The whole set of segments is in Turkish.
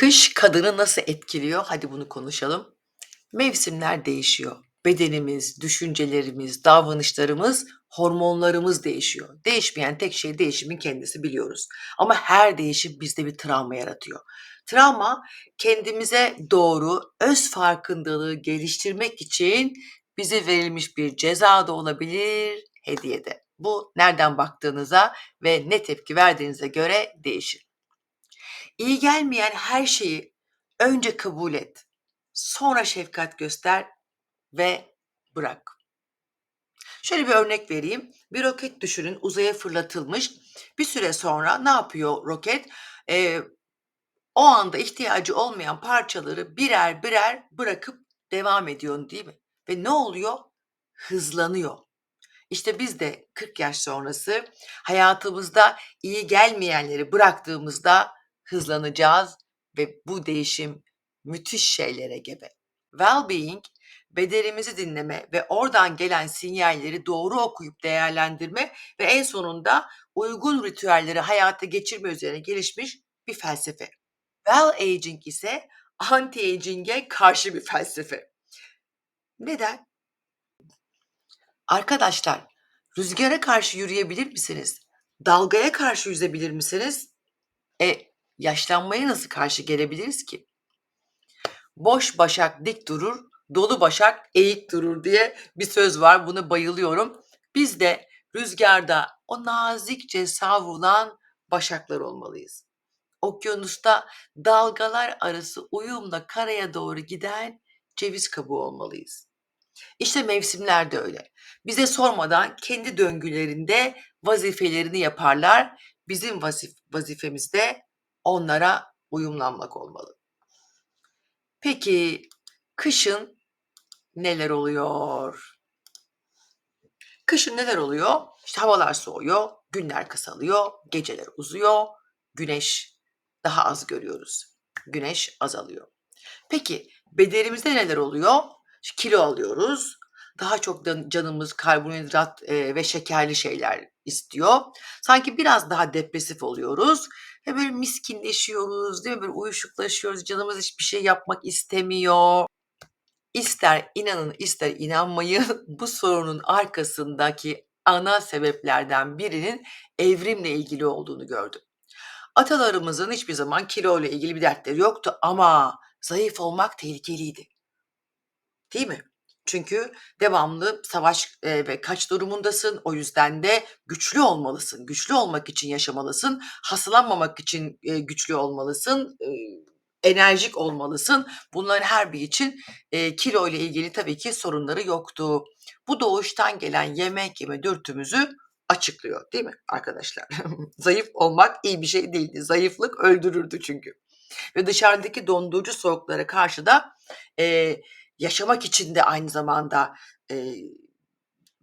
Kış kadını nasıl etkiliyor? Hadi bunu konuşalım. Mevsimler değişiyor. Bedenimiz, düşüncelerimiz, davranışlarımız, hormonlarımız değişiyor. Değişmeyen tek şey değişimin kendisi biliyoruz. Ama her değişim bizde bir travma yaratıyor. Travma kendimize doğru öz farkındalığı geliştirmek için bize verilmiş bir ceza da olabilir, hediye de. Bu nereden baktığınıza ve ne tepki verdiğinize göre değişir. İyi gelmeyen her şeyi önce kabul et. Sonra şefkat göster ve bırak. Şöyle bir örnek vereyim. Bir roket düşünün uzaya fırlatılmış. Bir süre sonra ne yapıyor roket? Ee, o anda ihtiyacı olmayan parçaları birer birer bırakıp devam ediyor değil mi? Ve ne oluyor? Hızlanıyor. İşte biz de 40 yaş sonrası hayatımızda iyi gelmeyenleri bıraktığımızda hızlanacağız ve bu değişim müthiş şeylere gebe. Well-being, bedenimizi dinleme ve oradan gelen sinyalleri doğru okuyup değerlendirme ve en sonunda uygun ritüelleri hayata geçirme üzerine gelişmiş bir felsefe. Well-aging ise anti-aging'e karşı bir felsefe. Neden? Arkadaşlar, rüzgara karşı yürüyebilir misiniz? Dalgaya karşı yüzebilir misiniz? E, yaşlanmaya nasıl karşı gelebiliriz ki? Boş başak dik durur, dolu başak eğik durur diye bir söz var. Buna bayılıyorum. Biz de rüzgarda o nazikçe savrulan başaklar olmalıyız. Okyanusta dalgalar arası uyumla karaya doğru giden ceviz kabuğu olmalıyız. İşte mevsimler de öyle. Bize sormadan kendi döngülerinde vazifelerini yaparlar. Bizim vazif vazifemiz de onlara uyumlanmak olmalı. Peki kışın neler oluyor? Kışın neler oluyor? İşte havalar soğuyor, günler kısalıyor, geceler uzuyor, güneş daha az görüyoruz. Güneş azalıyor. Peki bedenimizde neler oluyor? İşte kilo alıyoruz. Daha çok canımız karbonhidrat e, ve şekerli şeyler istiyor. Sanki biraz daha depresif oluyoruz. Ve böyle miskinleşiyoruz, değil mi? Böyle uyuşuklaşıyoruz. Canımız hiçbir şey yapmak istemiyor. İster inanın ister inanmayın bu sorunun arkasındaki ana sebeplerden birinin evrimle ilgili olduğunu gördüm. Atalarımızın hiçbir zaman kilo ile ilgili bir dertleri yoktu ama zayıf olmak tehlikeliydi. Değil mi? Çünkü devamlı savaş e, ve kaç durumundasın. O yüzden de güçlü olmalısın. Güçlü olmak için yaşamalısın. Hastalanmamak için e, güçlü olmalısın. E, enerjik olmalısın. Bunların her bir için e, kilo ile ilgili tabii ki sorunları yoktu. Bu doğuştan gelen yemek yeme dürtümüzü açıklıyor değil mi arkadaşlar? Zayıf olmak iyi bir şey değildi. Zayıflık öldürürdü çünkü. Ve dışarıdaki dondurucu soğuklara karşı da e, yaşamak için de aynı zamanda e,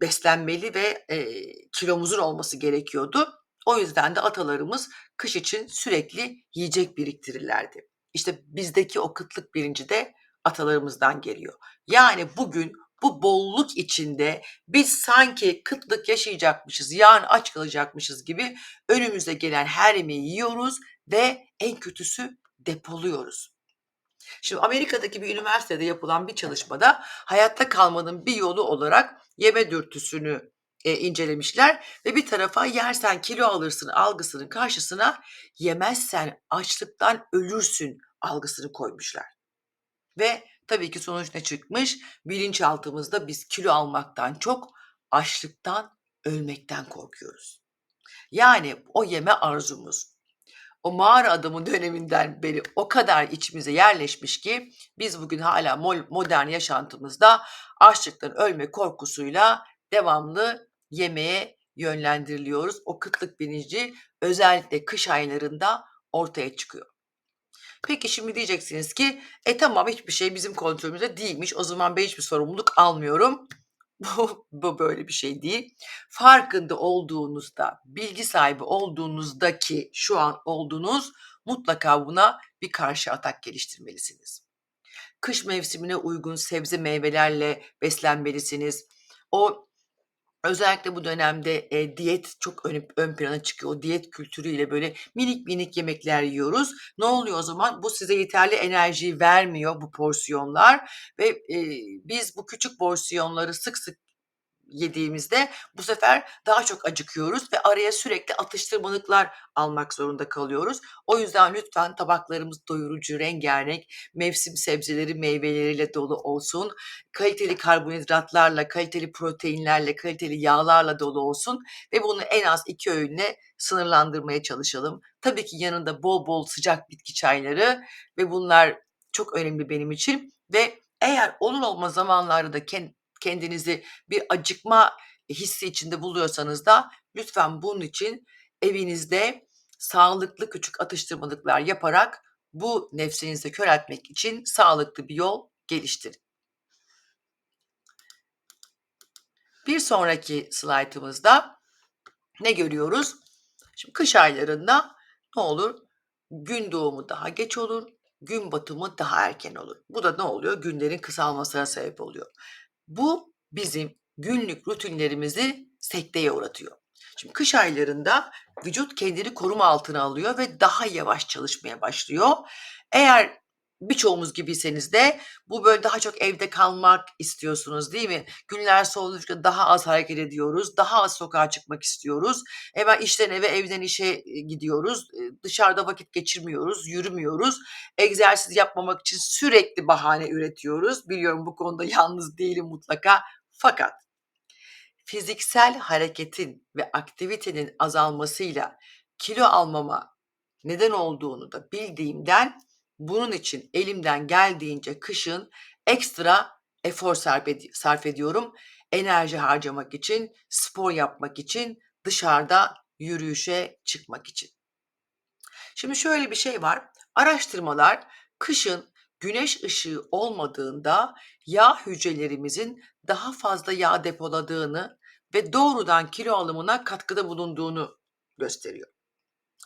beslenmeli ve e, kilomuzun olması gerekiyordu. O yüzden de atalarımız kış için sürekli yiyecek biriktirirlerdi. İşte bizdeki o kıtlık bilinci de atalarımızdan geliyor. Yani bugün bu bolluk içinde biz sanki kıtlık yaşayacakmışız, yarın aç kalacakmışız gibi önümüze gelen her yemeği yiyoruz ve en kötüsü depoluyoruz. Şimdi Amerika'daki bir üniversitede yapılan bir çalışmada hayatta kalmanın bir yolu olarak yeme dürtüsünü e, incelemişler ve bir tarafa yersen kilo alırsın algısının karşısına yemezsen açlıktan ölürsün algısını koymuşlar. Ve tabii ki sonuç ne çıkmış? Bilinçaltımızda biz kilo almaktan çok açlıktan ölmekten korkuyoruz. Yani o yeme arzumuz, o mağara adamı döneminden beri o kadar içimize yerleşmiş ki biz bugün hala modern yaşantımızda açlıktan ölme korkusuyla devamlı yemeğe yönlendiriliyoruz. O kıtlık bilinci özellikle kış aylarında ortaya çıkıyor. Peki şimdi diyeceksiniz ki e tamam hiçbir şey bizim kontrolümüzde değilmiş. O zaman ben hiçbir sorumluluk almıyorum. Bu, böyle bir şey değil. Farkında olduğunuzda, bilgi sahibi olduğunuzdaki şu an olduğunuz mutlaka buna bir karşı atak geliştirmelisiniz. Kış mevsimine uygun sebze meyvelerle beslenmelisiniz. O Özellikle bu dönemde, eee, diyet çok ön ön plana çıkıyor. O diyet kültürüyle böyle minik minik yemekler yiyoruz. Ne oluyor o zaman? Bu size yeterli enerjiyi vermiyor bu porsiyonlar ve, eee, biz bu küçük porsiyonları sık sık yediğimizde bu sefer daha çok acıkıyoruz ve araya sürekli atıştırmalıklar almak zorunda kalıyoruz. O yüzden lütfen tabaklarımız doyurucu, rengârenk, mevsim sebzeleri, meyveleriyle dolu olsun. Kaliteli karbonhidratlarla, kaliteli proteinlerle, kaliteli yağlarla dolu olsun ve bunu en az 2 öğünle sınırlandırmaya çalışalım. Tabii ki yanında bol bol sıcak bitki çayları ve bunlar çok önemli benim için ve eğer olur olmaz zamanlarda da ken kendinizi bir acıkma hissi içinde buluyorsanız da lütfen bunun için evinizde sağlıklı küçük atıştırmalıklar yaparak bu nefsinizi köreltmek için sağlıklı bir yol geliştirin. Bir sonraki slaytımızda ne görüyoruz? Şimdi kış aylarında ne olur? Gün doğumu daha geç olur, gün batımı daha erken olur. Bu da ne oluyor? Günlerin kısalmasına sebep oluyor. Bu bizim günlük rutinlerimizi sekteye uğratıyor. Şimdi kış aylarında vücut kendini koruma altına alıyor ve daha yavaş çalışmaya başlıyor. Eğer birçoğumuz gibiyseniz de bu böyle daha çok evde kalmak istiyorsunuz değil mi? Günler soğudukça daha az hareket ediyoruz, daha az sokağa çıkmak istiyoruz. Hemen işten eve, evden işe gidiyoruz. Dışarıda vakit geçirmiyoruz, yürümüyoruz. Egzersiz yapmamak için sürekli bahane üretiyoruz. Biliyorum bu konuda yalnız değilim mutlaka. Fakat fiziksel hareketin ve aktivitenin azalmasıyla kilo almama neden olduğunu da bildiğimden bunun için elimden geldiğince kışın ekstra efor sarf, ed- sarf ediyorum. Enerji harcamak için, spor yapmak için, dışarıda yürüyüşe çıkmak için. Şimdi şöyle bir şey var. Araştırmalar kışın güneş ışığı olmadığında yağ hücrelerimizin daha fazla yağ depoladığını ve doğrudan kilo alımına katkıda bulunduğunu gösteriyor.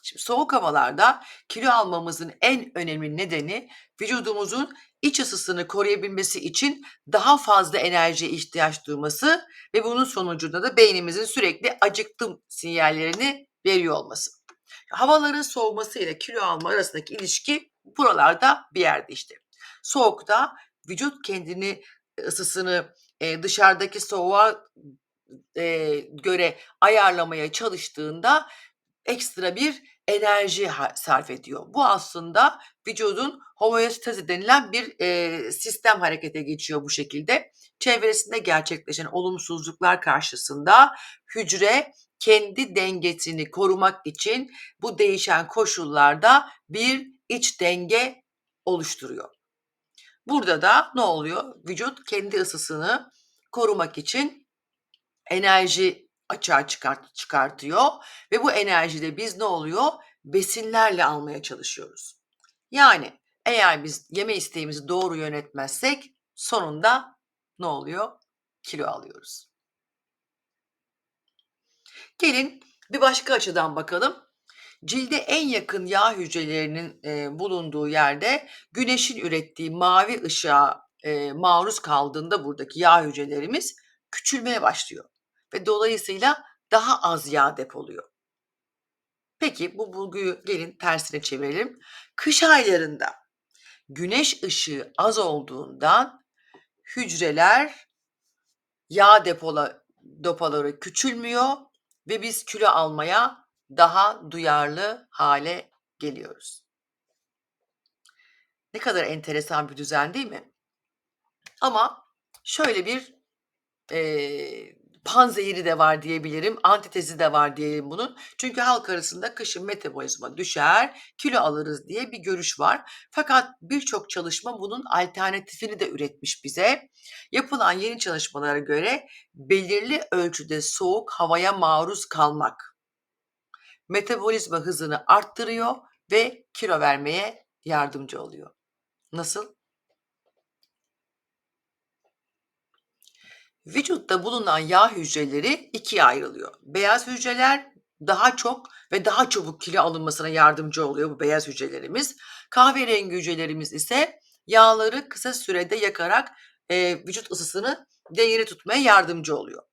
Şimdi soğuk havalarda kilo almamızın en önemli nedeni vücudumuzun iç ısısını koruyabilmesi için daha fazla enerjiye ihtiyaç duyması ve bunun sonucunda da beynimizin sürekli acıktım sinyallerini veriyor olması. Havaların soğuması ile kilo alma arasındaki ilişki buralarda bir yerde işte. Soğukta vücut kendini ısısını e, dışarıdaki soğuğa e, göre ayarlamaya çalıştığında ekstra bir enerji sarf ediyor. Bu aslında vücudun homeostazi denilen bir e, sistem harekete geçiyor bu şekilde. Çevresinde gerçekleşen olumsuzluklar karşısında hücre kendi dengesini korumak için bu değişen koşullarda bir iç denge oluşturuyor. Burada da ne oluyor? Vücut kendi ısısını korumak için enerji açığa çıkart, çıkartıyor ve bu enerjide biz ne oluyor? Besinlerle almaya çalışıyoruz. Yani eğer biz yeme isteğimizi doğru yönetmezsek sonunda ne oluyor? Kilo alıyoruz. Gelin bir başka açıdan bakalım. Cilde en yakın yağ hücrelerinin e, bulunduğu yerde güneşin ürettiği mavi ışığa e, maruz kaldığında buradaki yağ hücrelerimiz küçülmeye başlıyor ve dolayısıyla daha az yağ depoluyor. Peki bu bulguyu gelin tersine çevirelim. Kış aylarında güneş ışığı az olduğundan hücreler yağ depola, depoları küçülmüyor ve biz kilo almaya daha duyarlı hale geliyoruz. Ne kadar enteresan bir düzen değil mi? Ama şöyle bir e, panzehiri de var diyebilirim, antitezi de var diyelim bunun. Çünkü halk arasında kışın metabolizma düşer, kilo alırız diye bir görüş var. Fakat birçok çalışma bunun alternatifini de üretmiş bize. Yapılan yeni çalışmalara göre belirli ölçüde soğuk havaya maruz kalmak metabolizma hızını arttırıyor ve kilo vermeye yardımcı oluyor. Nasıl? Vücutta bulunan yağ hücreleri ikiye ayrılıyor. Beyaz hücreler daha çok ve daha çabuk kilo alınmasına yardımcı oluyor bu beyaz hücrelerimiz. Kahverengi hücrelerimiz ise yağları kısa sürede yakarak e, vücut ısısını dengeli tutmaya yardımcı oluyor.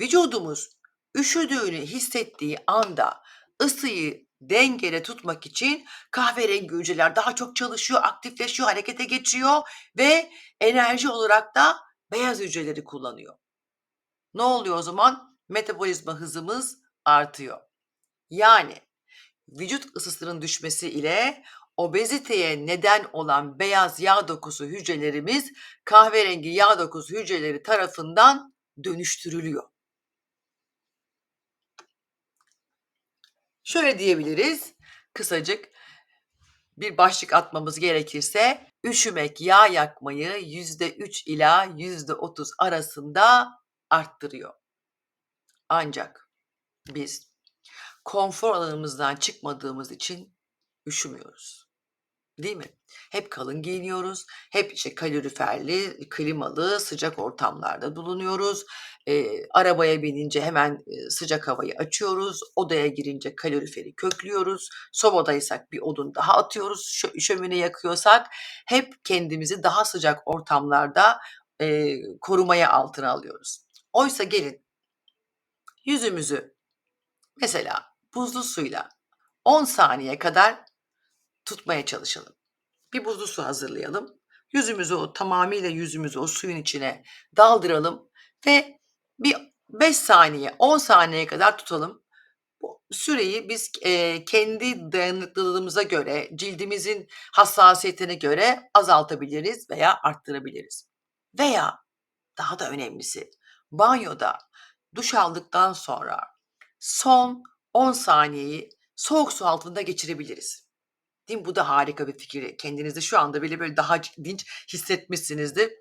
vücudumuz üşüdüğünü hissettiği anda ısıyı dengede tutmak için kahverengi hücreler daha çok çalışıyor, aktifleşiyor, harekete geçiyor ve enerji olarak da beyaz hücreleri kullanıyor. Ne oluyor o zaman? Metabolizma hızımız artıyor. Yani vücut ısısının düşmesi ile obeziteye neden olan beyaz yağ dokusu hücrelerimiz kahverengi yağ dokusu hücreleri tarafından dönüştürülüyor. Şöyle diyebiliriz kısacık bir başlık atmamız gerekirse üşümek yağ yakmayı %3 ila %30 arasında arttırıyor. Ancak biz konfor alanımızdan çıkmadığımız için üşümüyoruz. Değil mi? Hep kalın giyiniyoruz. Hep işte kaloriferli, klimalı, sıcak ortamlarda bulunuyoruz. Eee, arabaya binince hemen, sıcak havayı açıyoruz. Odaya girince kaloriferi köklüyoruz. Sobadaysak bir odun daha atıyoruz. Şö şömine yakıyorsak hep kendimizi daha sıcak ortamlarda, eee, korumaya altına alıyoruz. Oysa gelin yüzümüzü mesela buzlu suyla 10 saniye kadar tutmaya çalışalım. Bir buzlu su hazırlayalım. Yüzümüzü o tamamıyla yüzümüzü o suyun içine daldıralım ve bir 5 saniye, 10 saniyeye kadar tutalım. Bu süreyi biz, eee, kendi dayanıklılığımıza göre, cildimizin hassasiyetine göre azaltabiliriz veya arttırabiliriz. Veya daha da önemlisi banyoda duş aldıktan sonra son 10 saniyeyi soğuk su altında geçirebiliriz. Değil mi? Bu da harika bir fikir. Kendinizi şu anda bile böyle daha dinç hissetmişsinizdir.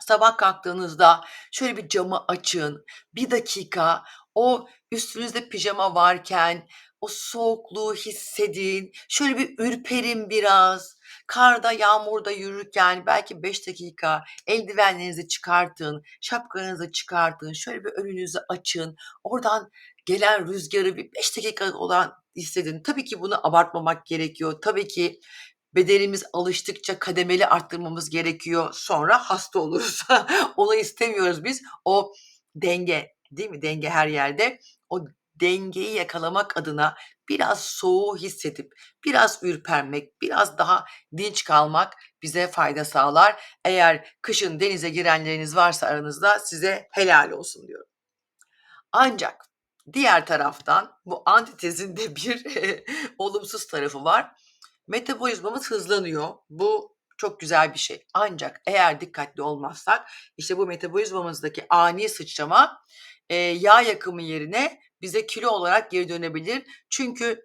Sabah kalktığınızda şöyle bir camı açın. Bir dakika o üstünüzde pijama varken o soğukluğu hissedin. Şöyle bir ürperin biraz. Karda, yağmurda yürürken belki 5 dakika eldivenlerinizi çıkartın, şapkanızı çıkartın, şöyle bir önünüzü açın. Oradan gelen rüzgarı bir 5 dakika olan hissedin. Tabii ki bunu abartmamak gerekiyor. Tabii ki bedenimiz alıştıkça kademeli arttırmamız gerekiyor. Sonra hasta oluruz. Onu istemiyoruz biz. O denge, değil mi? Denge her yerde. O dengeyi yakalamak adına biraz soğuğu hissedip, biraz ürpermek, biraz daha dinç kalmak bize fayda sağlar. Eğer kışın denize girenleriniz varsa aranızda size helal olsun diyorum. Ancak diğer taraftan bu antitezin de bir olumsuz tarafı var. Metabolizmamız hızlanıyor. Bu çok güzel bir şey. Ancak eğer dikkatli olmazsak işte bu metabolizmamızdaki ani sıçrama eee, yağ yakımı yerine bize kilo olarak geri dönebilir. Çünkü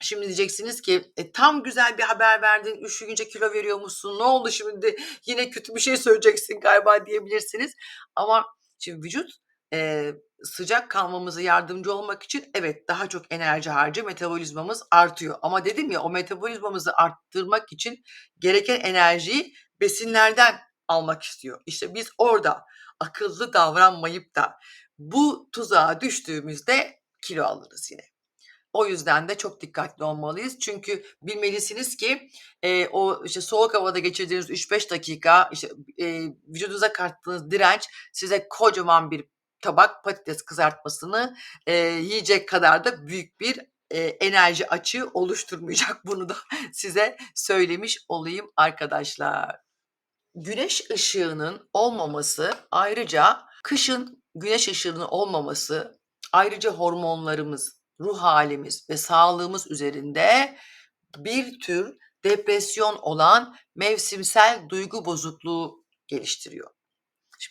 şimdi diyeceksiniz ki e, tam güzel bir haber verdin, üşüyünce kilo veriyormuşsun. Ne oldu şimdi? Yine kötü bir şey söyleyeceksin galiba diyebilirsiniz. Ama şimdi vücut eee, sıcak kalmamıza yardımcı olmak için evet daha çok enerji harcıyor, metabolizmamız artıyor. Ama dedim ya o metabolizmamızı arttırmak için gereken enerjiyi besinlerden almak istiyor. İşte biz orada akıllı davranmayıp da bu tuzağa düştüğümüzde kilo alırız yine. O yüzden de çok dikkatli olmalıyız. Çünkü bilmelisiniz ki eee, o işte soğuk havada geçirdiğiniz 3-5 dakika işte eee, vücudunuza kattığınız direnç size kocaman bir tabak patates kızartmasını eee, yiyecek kadar da büyük bir eee, enerji açığı oluşturmayacak. Bunu da size söylemiş olayım arkadaşlar. Güneş ışığının olmaması ayrıca kışın güneş ışığının olmaması ayrıca hormonlarımız, ruh halimiz ve sağlığımız üzerinde bir tür depresyon olan mevsimsel duygu bozukluğu geliştiriyor.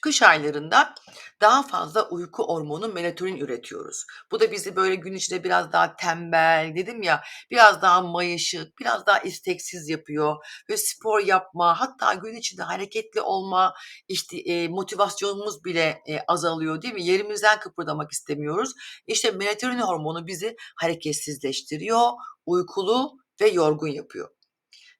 Kış aylarında daha fazla uyku hormonu melatonin üretiyoruz. Bu da bizi böyle gün içinde biraz daha tembel, dedim ya, biraz daha mayışık, biraz daha isteksiz yapıyor. Ve spor yapma, hatta gün içinde hareketli olma, işte eee, motivasyonumuz bile eee, azalıyor, değil mi? Yerimizden kıpırdamak istemiyoruz. İşte melatonin hormonu bizi hareketsizleştiriyor, uykulu ve yorgun yapıyor.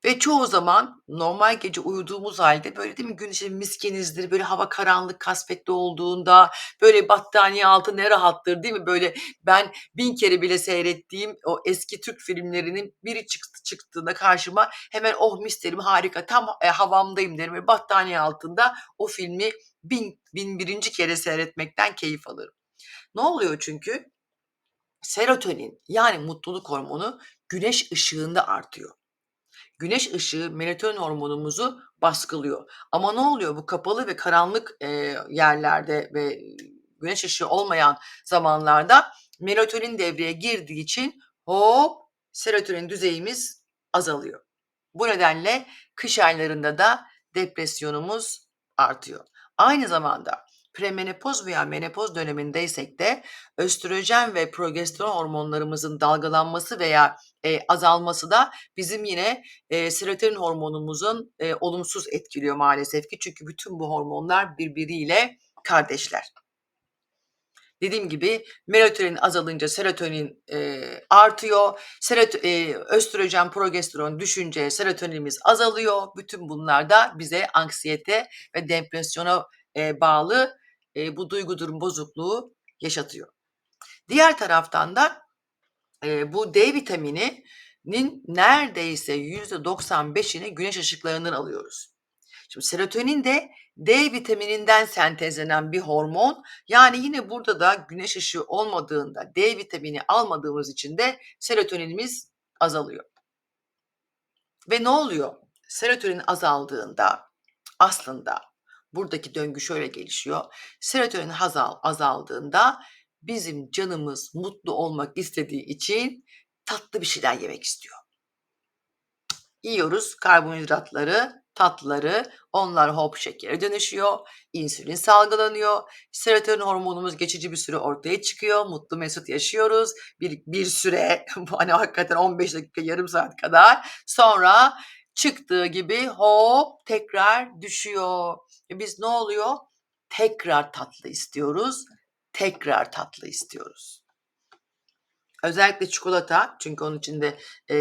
Ve çoğu zaman normal gece uyuduğumuz halde böyle değil mi gün içinde miskinizdir, böyle hava karanlık, kasvetli olduğunda, böyle battaniye altı ne rahattır değil mi? Böyle ben bin kere bile seyrettiğim o eski Türk filmlerinin biri çıktı çıktığında karşıma hemen oh mis derim harika tam e, havamdayım derim ve battaniye altında o filmi bin, bin birinci kere seyretmekten keyif alırım. Ne oluyor çünkü? Serotonin yani mutluluk hormonu güneş ışığında artıyor. Güneş ışığı melatonin hormonumuzu baskılıyor. Ama ne oluyor bu kapalı ve karanlık e, yerlerde ve güneş ışığı olmayan zamanlarda melatonin devreye girdiği için hop serotonin düzeyimiz azalıyor. Bu nedenle kış aylarında da depresyonumuz artıyor. Aynı zamanda premenopoz veya menopoz dönemindeysek de östrojen ve progesteron hormonlarımızın dalgalanması veya e, azalması da bizim yine e, serotonin hormonumuzun e, olumsuz etkiliyor maalesef ki. Çünkü bütün bu hormonlar birbiriyle kardeşler. Dediğim gibi melatonin azalınca serotonin e, artıyor. Serot e, östrojen, progesteron düşünce serotoninimiz azalıyor. Bütün bunlar da bize anksiyete ve depresyona e, bağlı e, bu duygu durum bozukluğu yaşatıyor. Diğer taraftan da bu D vitamininin neredeyse %95'ini güneş ışıklarından alıyoruz. Şimdi serotonin de D vitamininden sentezlenen bir hormon. Yani yine burada da güneş ışığı olmadığında D vitamini almadığımız için de serotoninimiz azalıyor. Ve ne oluyor? Serotonin azaldığında aslında buradaki döngü şöyle gelişiyor. Serotonin azal, azaldığında bizim canımız mutlu olmak istediği için tatlı bir şeyler yemek istiyor. Yiyoruz karbonhidratları, tatlıları, onlar hop şekere dönüşüyor, insülin salgılanıyor, serotonin hormonumuz geçici bir süre ortaya çıkıyor, mutlu mesut yaşıyoruz. Bir, bir süre, hani hakikaten 15 dakika, yarım saat kadar. Sonra çıktığı gibi hop tekrar düşüyor. E biz ne oluyor? Tekrar tatlı istiyoruz, tekrar tatlı istiyoruz. Özellikle çikolata çünkü onun içinde e,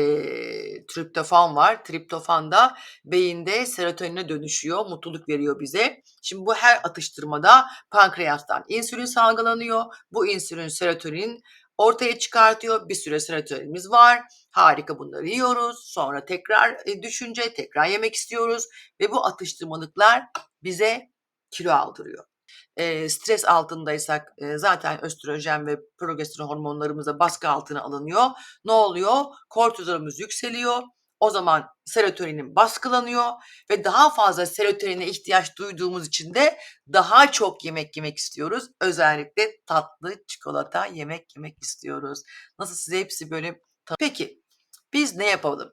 triptofan var. Triptofan da beyinde serotonine dönüşüyor, mutluluk veriyor bize. Şimdi bu her atıştırmada pankreastan insülin salgılanıyor. Bu insülin serotonin ortaya çıkartıyor. Bir süre serotoninimiz var. Harika bunları yiyoruz. Sonra tekrar e, düşünce, tekrar yemek istiyoruz. Ve bu atıştırmalıklar bize kilo aldırıyor e, stres altındaysak e, zaten östrojen ve progesteron hormonlarımız da baskı altına alınıyor. Ne oluyor? Kortizolumuz yükseliyor. O zaman serotoninin baskılanıyor ve daha fazla serotonine ihtiyaç duyduğumuz için de daha çok yemek yemek istiyoruz. Özellikle tatlı, çikolata yemek yemek istiyoruz. Nasıl size hepsi böyle... Peki biz ne yapalım?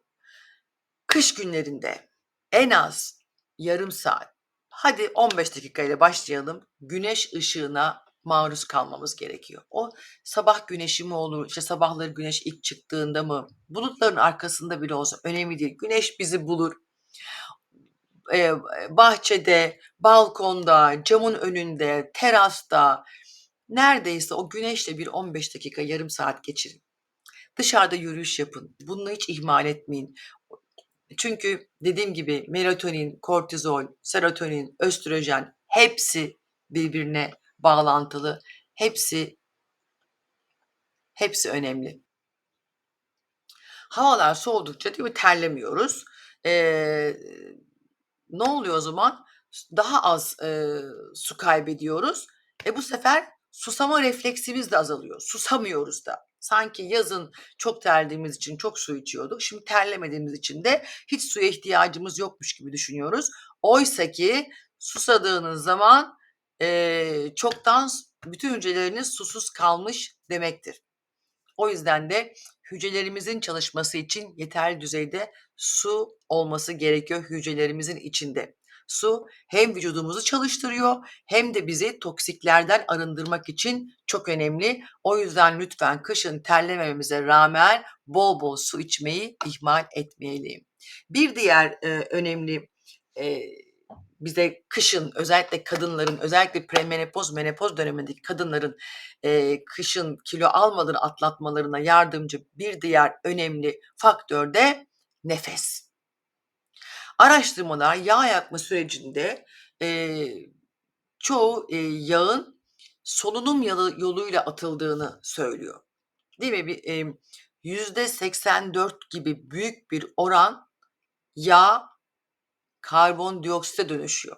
Kış günlerinde en az yarım saat Hadi 15 dakika ile başlayalım. Güneş ışığına maruz kalmamız gerekiyor. O sabah güneşi mi olur, işte sabahları güneş ilk çıktığında mı, bulutların arkasında bile olsa önemli değil. Güneş bizi bulur. Ee, bahçede, balkonda, camın önünde, terasta, neredeyse o güneşle bir 15 dakika, yarım saat geçirin. Dışarıda yürüyüş yapın. Bunu hiç ihmal etmeyin. Çünkü dediğim gibi melatonin, kortizol, serotonin, östrojen hepsi birbirine bağlantılı. Hepsi hepsi önemli. Havalar soğudukça değil mi terlemiyoruz. Ee, ne oluyor o zaman? Daha az e, su kaybediyoruz. E bu sefer susama refleksimiz de azalıyor. Susamıyoruz da. Sanki yazın çok terlediğimiz için çok su içiyorduk. Şimdi terlemediğimiz için de hiç suya ihtiyacımız yokmuş gibi düşünüyoruz. Oysa ki susadığınız zaman e, çoktan bütün hücreleriniz susuz kalmış demektir. O yüzden de hücrelerimizin çalışması için yeterli düzeyde su olması gerekiyor hücrelerimizin içinde. Su hem vücudumuzu çalıştırıyor hem de bizi toksiklerden arındırmak için çok önemli. O yüzden lütfen kışın terlememize rağmen bol bol su içmeyi ihmal etmeyelim. Bir diğer e, önemli e, bize kışın özellikle kadınların özellikle premenopoz menopoz dönemindeki kadınların e, kışın kilo almadan atlatmalarına yardımcı bir diğer önemli faktör de nefes. Araştırmalar yağ yakma sürecinde e, çoğu e, yağın solunum yolu, yoluyla atıldığını söylüyor. Değil mi? Bir, e, %84 gibi büyük bir oran yağ karbondioksite dönüşüyor.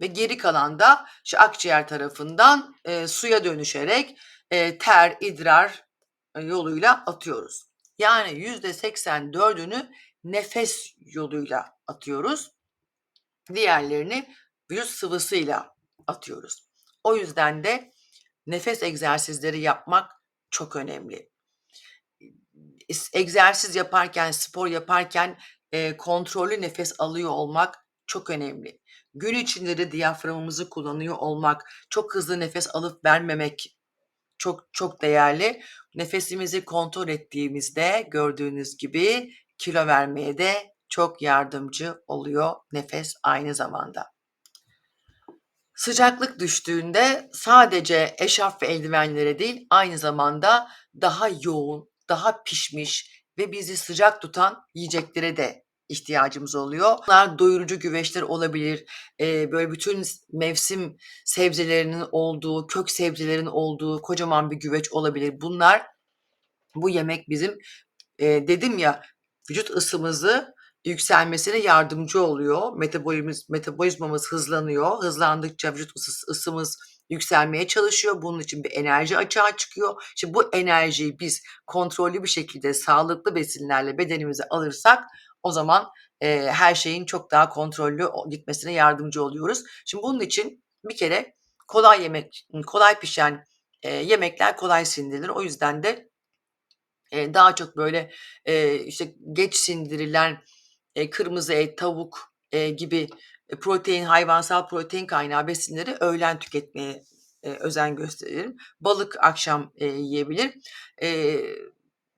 ve geri kalan da işte akciğer tarafından e, suya dönüşerek e, ter, idrar e, yoluyla atıyoruz. Yani yüzde 84'ünü nefes yoluyla atıyoruz. Diğerlerini vücut sıvısıyla atıyoruz. O yüzden de nefes egzersizleri yapmak çok önemli. Egzersiz yaparken, spor yaparken e, kontrollü nefes alıyor olmak çok önemli. Gün içinde de diyaframımızı kullanıyor olmak, çok hızlı nefes alıp vermemek çok çok değerli. Nefesimizi kontrol ettiğimizde gördüğünüz gibi kilo vermeye de çok yardımcı oluyor nefes aynı zamanda. Sıcaklık düştüğünde sadece eşarp ve eldivenlere değil aynı zamanda daha yoğun, daha pişmiş ve bizi sıcak tutan yiyeceklere de ihtiyacımız oluyor. Bunlar doyurucu güveçler olabilir. Eee, böyle bütün mevsim sebzelerinin olduğu, kök sebzelerin olduğu kocaman bir güveç olabilir. Bunlar bu yemek bizim, eee, dedim ya vücut ısımızı yükselmesine yardımcı oluyor. Metabolimiz metabolizmamız hızlanıyor. Hızlandıkça vücut ısı ısımız yükselmeye çalışıyor. Bunun için bir enerji açığa çıkıyor. Şimdi bu enerjiyi biz kontrollü bir şekilde sağlıklı besinlerle bedenimize alırsak o zaman e, her şeyin çok daha kontrollü gitmesine yardımcı oluyoruz. Şimdi bunun için bir kere kolay yemek, kolay pişen e, yemekler kolay sindirilir. O yüzden de e, daha çok böyle e, işte geç sindirilen e, kırmızı et, tavuk e, gibi protein, hayvansal protein kaynağı besinleri öğlen tüketmeye e, özen gösteririm. Balık akşam e, yiyebilir. E,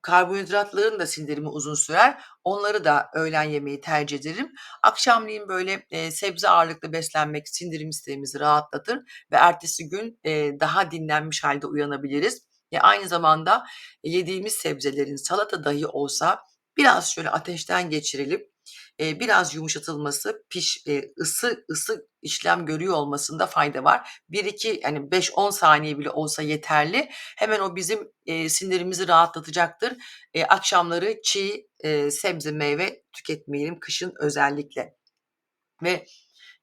Karbonhidratların da sindirimi uzun sürer. Onları da öğlen yemeği tercih ederim. Akşamleyin böyle e, sebze ağırlıklı beslenmek sindirim sistemimizi rahatlatır ve ertesi gün e, daha dinlenmiş halde uyanabiliriz. E, aynı zamanda yediğimiz sebzelerin salata dahi olsa biraz şöyle ateşten geçirilip e, biraz yumuşatılması, piş, e, ısı ısı işlem görüyor olmasında fayda var. 1-2 yani 5-10 saniye bile olsa yeterli. Hemen o bizim e, sindirimizi rahatlatacaktır. E, akşamları çiğ e, sebze meyve tüketmeyelim kışın özellikle. Ve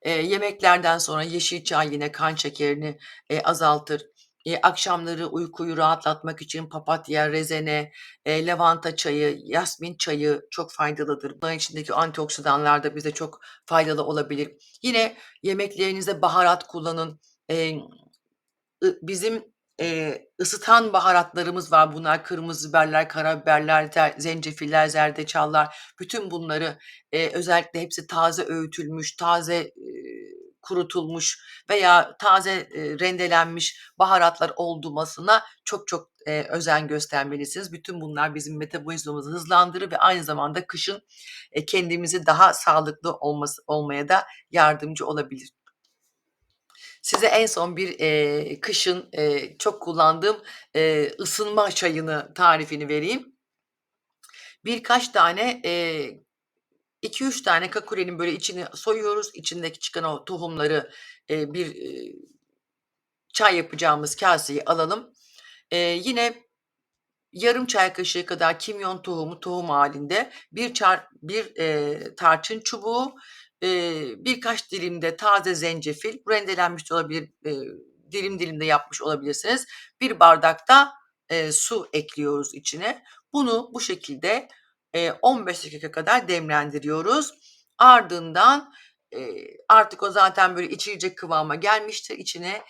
e, yemeklerden sonra yeşil çay yine kan şekerini e, azaltır. E, akşamları uykuyu rahatlatmak için papatya, rezene, e, lavanta çayı, yasmin çayı çok faydalıdır. Bunların içindeki antioksidanlar da bize çok faydalı olabilir. Yine yemeklerinize baharat kullanın. E, bizim e, ısıtan baharatlarımız var. Bunlar kırmızı biberler, karabiberler, zencefiller, zerdeçallar. Bütün bunları e, özellikle hepsi taze öğütülmüş, taze e, kurutulmuş veya taze e, rendelenmiş baharatlar olmasına çok çok e, özen göstermelisiniz. Bütün bunlar bizim metabolizmamızı hızlandırır ve aynı zamanda kışın e, kendimizi daha sağlıklı olması olmaya da yardımcı olabilir. Size en son bir e, kışın e, çok kullandığım e, ısınma çayını tarifini vereyim. Birkaç tane e, 2-3 tane kakurenin böyle içini soyuyoruz. İçindeki çıkan o tohumları e, bir e, çay yapacağımız kaseyi alalım. E, yine yarım çay kaşığı kadar kimyon tohumu tohum halinde bir çar, bir e, tarçın çubuğu, e, birkaç dilimde taze zencefil, rendelenmiş olabilir, e, dilim dilim de yapmış olabilirsiniz. Bir bardakta e, su ekliyoruz içine. Bunu bu şekilde 15 dakika kadar demlendiriyoruz. Ardından artık o zaten böyle içilecek kıvama gelmiştir. İçine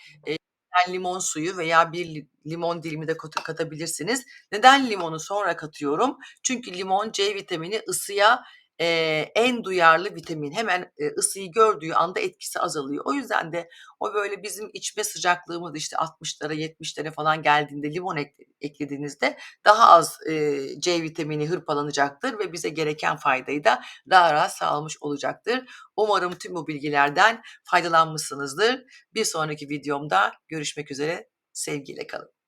limon suyu veya bir limon dilimi de katabilirsiniz. Neden limonu sonra katıyorum? Çünkü limon C vitamini ısıya Eee, en duyarlı vitamin. Hemen, eee, ısıyı gördüğü anda etkisi azalıyor. O yüzden de o böyle bizim içme sıcaklığımız işte 60'lara 70'lere falan geldiğinde limon ekle eklediğinizde daha az, eee, C vitamini hırpalanacaktır ve bize gereken faydayı da daha rahat sağlamış olacaktır. Umarım tüm bu bilgilerden faydalanmışsınızdır. Bir sonraki videomda görüşmek üzere. Sevgiyle kalın.